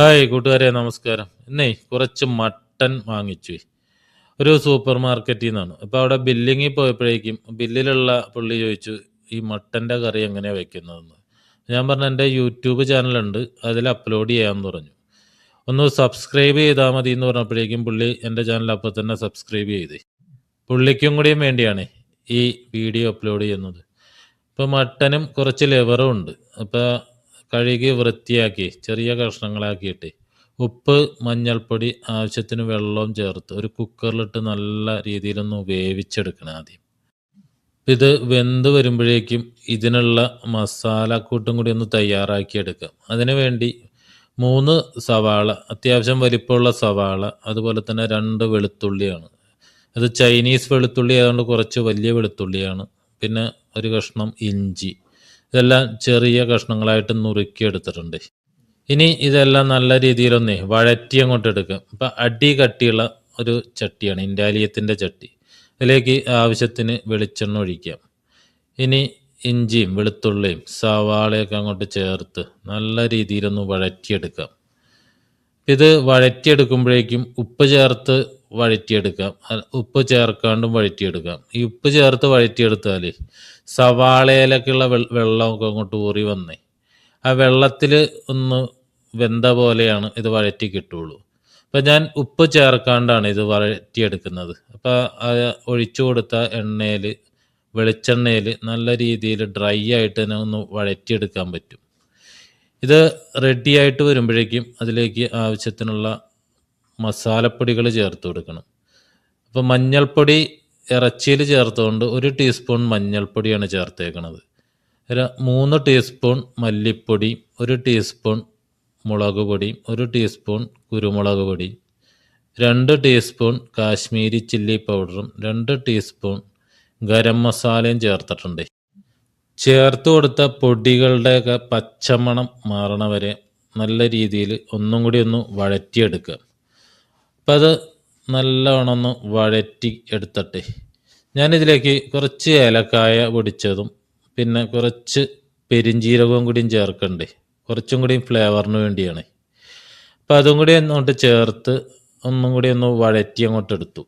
Hi കൂട്ടുകാരെ നമസ്കാരം. ഇന്നേ കുറച്ച് മട്ടൻ വാങ്ങിച്ചു. ഒരു സൂപ്പർ മാർക്കറ്റിൽ നിന്നാണ് അപ്പോൾ അവിടെ ബില്ലിങ്ങിൽ പോയപ്പോഴേക്കും ബില്ലിലുള്ള പുള്ളി ചോദിച്ചു ഈ മട്ടന്റെ കറി എങ്ങനെയാണ് വെക്കുന്നതെന്ന്? ഞാൻ പറഞ്ഞു എന്റെ യൂട്യൂബ് ചാനലുണ്ട് അതിൽ അപ്ലോഡ് ചെയ്യാമെന്ന് പറഞ്ഞു. ഒന്ന് സബ്സ്ക്രൈബ് ചെയ്താൽ മതി എന്ന് പറഞ്ഞപ്പോഴേക്കും പുള്ളി എന്റെ ചാനൽ അപ്പോൾ തന്നെ സബ്സ്ക്രൈബ് ചെയ്ത്. പുള്ളിക്കും കൂടിയും വേണ്ടിയാണ് ഈ വീഡിയോ അപ്ലോഡ് ചെയ്യുന്നത്. ഇപ്പോൾ മട്ടനും കുറച്ച് ലെവറും ഉണ്ട്. അപ്പോൾ കഴുകി വൃത്തിയാക്കി ചെറിയ കഷ്ണങ്ങളാക്കിയിട്ട് ഉപ്പ് മഞ്ഞൾപ്പൊടി ആവശ്യത്തിന് വെള്ളവും ചേർത്ത് ഒരു കുക്കറിലിട്ട് നല്ല രീതിയിലൊന്ന് വേവിച്ചെടുക്കണം ആദ്യം. ഇത് വെന്ത് വരുമ്പോഴേക്കും ഇതിനുള്ള മസാലക്കൂട്ടും കൂടി ഒന്ന് തയ്യാറാക്കി എടുക്കാം അതിനു വേണ്ടി മൂന്ന് സവാള അത്യാവശ്യം വലിപ്പമുള്ള സവാള അതുപോലെ തന്നെ രണ്ട് വെളുത്തുള്ളിയാണ്. അത് ചൈനീസ് വെളുത്തുള്ളി ആയതുകൊണ്ട് കുറച്ച് വലിയ വെളുത്തുള്ളിയാണ്. പിന്നെ ഒരു കഷ്ണം ഇഞ്ചി. ഇതെല്ലാം ചെറിയ കഷ്ണങ്ങളായിട്ട് നുറുക്കിയെടുത്തിട്ടുണ്ട്. ഇനി ഇതെല്ലാം നല്ല രീതിയിലൊന്നേ വഴറ്റി അങ്ങോട്ട് എടുക്കും ഇപ്പം അടി കട്ടിയുള്ള ഒരു ചട്ടിയാണ് ഇൻഡാലിയത്തിന്റെ ചട്ടി. അതിലേക്ക് ആവശ്യത്തിന് വെളിച്ചെണ്ണ ഒഴിക്കാം ഇനി ഇഞ്ചിയും വെളുത്തുള്ളിയും സവാളയൊക്കെ അങ്ങോട്ട് ചേർത്ത് നല്ല രീതിയിലൊന്ന് വഴറ്റിയെടുക്കാം ഇത് വഴറ്റിയെടുക്കുമ്പോഴേക്കും ഉപ്പ് ചേർത്ത് വഴറ്റിയെടുക്കാം. ഉപ്പ് ചേർക്കാണ്ടും വഴറ്റിയെടുക്കാം. ഈ ഉപ്പ് ചേർത്ത് വഴറ്റിയെടുത്താൽ സവാളയിലൊക്കെയുള്ള വെള്ളമൊക്കെ അങ്ങോട്ട് ഊറി വന്നേ. ആ വെള്ളത്തിൽ ഒന്ന് വെന്ത പോലെയാണ് ഇത് വഴറ്റി കിട്ടുള്ളൂ. അപ്പം ഞാൻ ഉപ്പ് ചേർക്കാണ്ടാണ് ഇത് വഴറ്റിയെടുക്കുന്നത്. അപ്പോൾ ഒഴിച്ചു കൊടുത്ത എണ്ണയിൽ വെളിച്ചെണ്ണയിൽ നല്ല രീതിയിൽ ഡ്രൈ ആയിട്ട് തന്നെ ഒന്ന് വഴറ്റിയെടുക്കാൻ പറ്റും. ഇത് റെഡിയായിട്ട് വരുമ്പോഴേക്കും അതിലേക്ക് ആവശ്യത്തിനുള്ള മസാലപ്പൊടികൾ ചേർത്ത് കൊടുക്കണം. അപ്പോൾ മഞ്ഞൾപ്പൊടി ഇറച്ചിയിൽ ചേർത്തുകൊണ്ട് ഒരു ടീസ്പൂൺ മഞ്ഞൾപ്പൊടിയാണ് ചേർത്തേക്കണത്. ഒരു മൂന്ന് ടീസ്പൂൺ മല്ലിപ്പൊടി ഒരു ടീസ്പൂൺ മുളക് പൊടി ഒരു ടീസ്പൂൺ കുരുമുളക് പൊടി രണ്ട് ടീസ്പൂൺ കാശ്മീരി ചില്ലി പൗഡറും രണ്ട് ടീസ്പൂൺ ഗരം മസാലയും ചേർത്തിട്ടുണ്ട്. ചേർത്ത് കൊടുത്ത പൊടികളുടെയൊക്കെ പച്ചമണം മാറണ വരെ നല്ല രീതിയിൽ ഒന്നും കൂടി ഒന്ന് വഴറ്റിയെടുക്കുക. അപ്പം അത് നല്ലവണ്ണം ഒന്ന് വഴറ്റി എടുത്തട്ടെ ഞാനിതിലേക്ക് കുറച്ച് ഏലക്കായ പൊടിച്ചതും പിന്നെ കുറച്ച് പെരിഞ്ജീരകവും കൂടിയും ചേർക്കണ്ടേ. കുറച്ചും കൂടി ഫ്ലേവറിന് വേണ്ടിയാണ്. അപ്പം അതും കൂടി അങ്ങോട്ട് ചേർത്ത് ഒന്നും കൂടി ഒന്ന് വഴറ്റി അങ്ങോട്ട് എടുത്തു.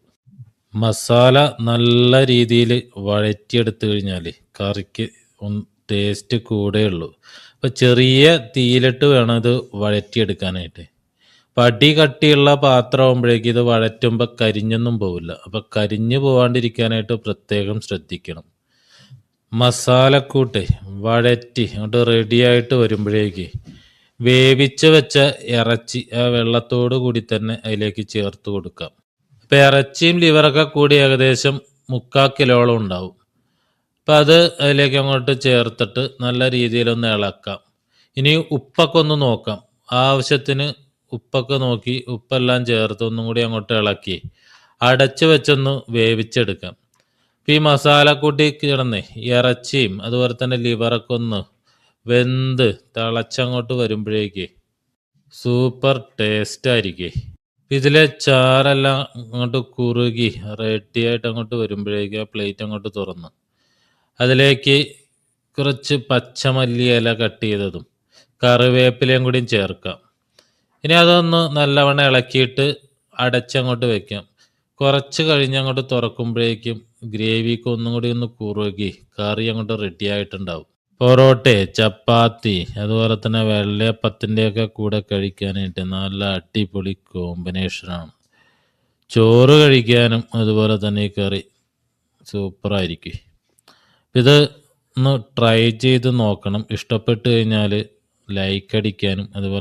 മസാല നല്ല രീതിയിൽ വഴറ്റിയെടുത്തു കഴിഞ്ഞാൽ കറിക്ക് ടേസ്റ്റ് കൂടെയുള്ളൂ അപ്പോൾ ചെറിയ തീയിലിട്ട് വേണം ഇത് വഴറ്റിയെടുക്കാനായിട്ട്. അടി കട്ടിയുള്ള പാത്രമാകുമ്പോഴേക്ക് ഇത് വഴറ്റുമ്പോൾ കരിഞ്ഞൊന്നും പോവില്ല. അപ്പോൾ കരിഞ്ഞു പോവാണ്ടിരിക്കാനായിട്ട് പ്രത്യേകം ശ്രദ്ധിക്കണം. മസാലക്കൂട്ട് വഴറ്റി അങ്ങോട്ട് റെഡിയായിട്ട് വരുമ്പോഴേക്ക് വേവിച്ച് വെച്ച ഇറച്ചി ആ വെള്ളത്തോട് കൂടി തന്നെ അതിലേക്ക് ചേർത്ത് കൊടുക്കാം. അപ്പം ഇറച്ചിയും ലിവറൊക്കെ കൂടി ഏകദേശം മുക്കാൽ കിലോളം ഉണ്ടാവും. അപ്പം അത് അതിലേക്ക് അങ്ങോട്ട് ചേർത്തിട്ട് നല്ല രീതിയിലൊന്ന് ഇളക്കാം. ഇനി ഉപ്പൊക്കെ ഒന്ന് നോക്കാം. ആവശ്യത്തിന് ഉപ്പൊക്കെ നോക്കി ഉപ്പെല്ലാം ചേർത്ത് ഒന്നും കൂടി അങ്ങോട്ട് ഇളക്കി അടച്ച് വെച്ചൊന്ന് വേവിച്ചെടുക്കാം. ഈ മസാലക്കൂട്ടി കിടന്നേ ഇറച്ചിയും അതുപോലെ തന്നെ ലിവറൊക്കെ ഒന്ന് വെന്ത് തിളച്ചങ്ങോട്ട് വരുമ്പോഴേക്ക് സൂപ്പർ ടേസ്റ്റ് ആയിരിക്കേ. ഇതിലെ ചാറെല്ലാം അങ്ങോട്ട് കുറുകി റെഡിയായിട്ട് അങ്ങോട്ട് വരുമ്പോഴേക്ക് ആ പ്ലേറ്റ് അങ്ങോട്ട് തുറന്ന്. അതിലേക്ക് കുറച്ച് പച്ചമല്ലി ഇല കട്ട് ചെയ്തതും കറിവേപ്പിലയും കൂടിയും ചേർക്കാം. ഇനി അതൊന്ന് നല്ലവണ്ണം ഇളക്കിയിട്ട് അടച്ചങ്ങോട്ട് വെക്കാം. കുറച്ച് കഴിഞ്ഞ് അങ്ങോട്ട് തുറക്കുമ്പോഴേക്കും ഗ്രേവിക്ക് ഒന്നും കൂടി ഒന്ന് കുറുകി കറി അങ്ങോട്ട് റെഡി ആയിട്ടുണ്ടാവും. പൊറോട്ട ചപ്പാത്തി അതുപോലെ തന്നെ വെള്ളയപ്പത്തിന്റെയൊക്കെ കൂടെ കഴിക്കാനായിട്ട് നല്ല അടിപൊളി കോമ്പിനേഷനാണ് ചോറ് കഴിക്കാനും അതുപോലെ തന്നെ ഈ കറി സൂപ്പറായിരിക്കും ഇത് ഒന്ന് ട്രൈ ചെയ്ത് നോക്കണം. ഇഷ്ടപ്പെട്ട് കഴിഞ്ഞാൽ ലൈക്ക് അടിക്കാനും അതുപോലെ